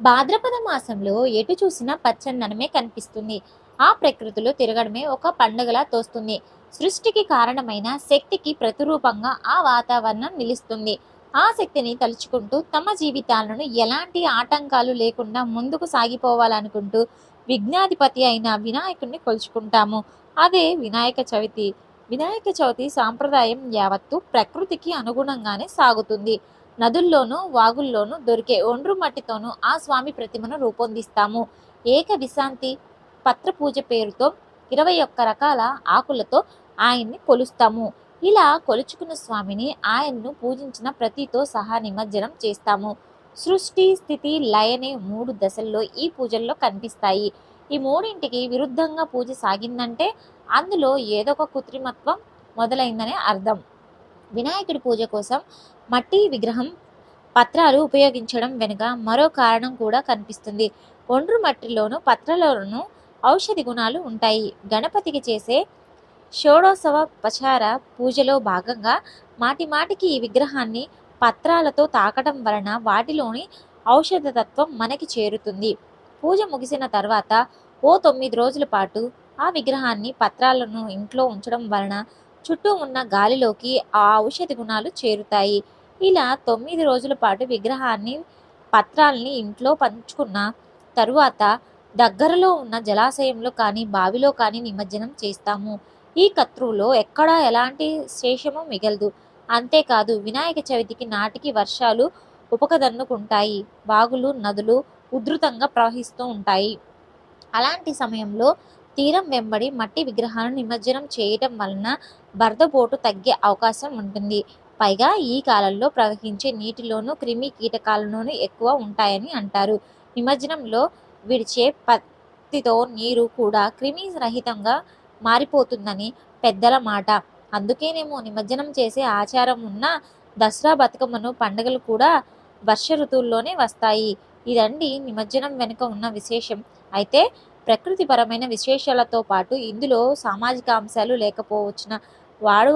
భాద్రపద మాసంలో ఎటు చూసినా పచ్చన్ననమే కనిపిస్తుంది. ఆ ప్రకృతిలో తిరగడమే ఒక పండుగలా తోస్తుంది. సృష్టికి కారణమైన శక్తికి ప్రతిరూపంగా ఆ వాతావరణం నిలుస్తుంది. ఆ శక్తిని తలుచుకుంటూ తమ జీవితాలను ఎలాంటి ఆటంకాలు లేకుండా ముందుకు సాగిపోవాలనుకుంటూ విఘ్నాధిపతి అయిన వినాయకుడిని కొలుచుకుంటాము. అదే వినాయక చవితి. వినాయక చవితి సాంప్రదాయం యావత్తు ప్రకృతికి అనుగుణంగానే సాగుతుంది. నదుల్లోనూ వాగుల్లోనూ దొరికే ఒండ్రు మట్టితోనూ ఆ స్వామి ప్రతిమను రూపొందిస్తాము. ఏక విశాంతి పత్ర పూజ పేరుతో ఇరవై ఒక్క రకాల ఆకులతో ఆయన్ని కొలుస్తాము. ఇలా కొలుచుకున్న స్వామిని ఆయన్ను పూజించిన ప్రతితో సహా నిమజ్జనం చేస్తాము. సృష్టి స్థితి లయనే మూడు దశల్లో ఈ పూజల్లో కనిపిస్తాయి. ఈ మూడింటికి విరుద్ధంగా పూజ సాగిందంటే అందులో ఏదో ఒక కృత్రిమత్వం మొదలైందనే అర్థం. వినాయకుడి పూజ కోసం మట్టి విగ్రహం పత్రాలు ఉపయోగించడం వెనుక మరో కారణం కూడా కనిపిస్తుంది. ఒండ్రు మట్టిలోను పత్రాలలోను ఔషధి గుణాలు ఉంటాయి. గణపతికి చేసే షోడోత్సవ పచార పూజలో భాగంగా మాటి మాటికి ఈ విగ్రహాన్ని పత్రాలతో తాకటం వలన వాటిలోని ఔషధ తత్వం మనకి చేరుతుంది. పూజ ముగిసిన తర్వాత ఓ తొమ్మిది రోజుల పాటు ఆ విగ్రహాన్ని పత్రాలను ఇంట్లో ఉంచడం వలన చుట్టూ ఉన్న గాలిలోకి ఆ ఔషధ గుణాలు చేరుతాయి. ఇలా తొమ్మిది రోజుల పాటు విగ్రహాన్ని పత్రాల్ని ఇంట్లో పంచుకున్న తరువాత దగ్గరలో ఉన్న జలాశయంలో కానీ బావిలో కానీ నిమజ్జనం చేస్తాము. ఈ కత్రువులో ఎక్కడా ఎలాంటి శేషము మిగలదు. అంతేకాదు వినాయక చవితికి నాటికి వర్షాలు ఉపకదన్నుకుంటాయి. బాగులు నదులు ఉధృతంగా ప్రవహిస్తూ ఉంటాయి. అలాంటి సమయంలో తీరం వెంబడి మట్టి విగ్రహాలను నిమజ్జనం చేయటం వలన బరదపోటు తగ్గే అవకాశం ఉంటుంది. పైగా ఈ కాలంలో ప్రవహించే నీటిలోనూ క్రిమి కీటకాలలోనూ ఎక్కువ ఉంటాయని అంటారు. నిమజ్జనంలో విడిచే పత్తితో నీరు కూడా క్రిమి రహితంగా మారిపోతుందని పెద్దల మాట. అందుకేనేమో నిమజ్జనం చేసే ఆచారం ఉన్న దసరా బతుకమ్మను పండుగలు కూడా వర్ష ఋతువుల్లోనే వస్తాయి. ఇదండి నిమజ్జనం వెనుక ఉన్న విశేషం. అయితే ప్రకృతిపరమైన విశేషాలతో పాటు ఇందులో సామాజిక అంశాలు లేకపోవచ్చిన వాడు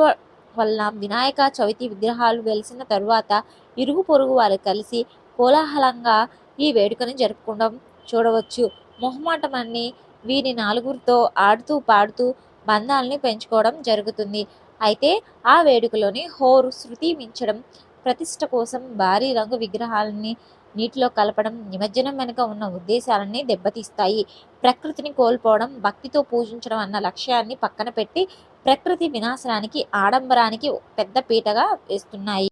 వల్ల వినాయక చవితి విగ్రహాలు వెలిసిన తరువాత ఇరుగు పొరుగు వారు కలిసి కోలాహలంగా ఈ వేడుకని జరుపుకోవడం చూడవచ్చు. మొహమాటమన్ని వీరి నాలుగురితో ఆడుతూ పాడుతూ బంధాలని పెంచుకోవడం జరుగుతుంది. అయితే ఆ వేడుకలోని హోరు శృతి మించడం ప్రతిష్ట కోసం భారీ రంగు విగ్రహాలని నీటిలో కలపడం నిమజ్జనం వెనుక ఉన్న ఉద్దేశాలని దెబ్బతీస్తాయి. ప్రకృతిని కోల్పోవడం భక్తితో పూజించడం అన్న లక్ష్యాన్ని పక్కన పెట్టి ప్రకృతి వినాశనానికి ఆడంబరానికి పెద్ద పీటగా వేస్తున్నాయి.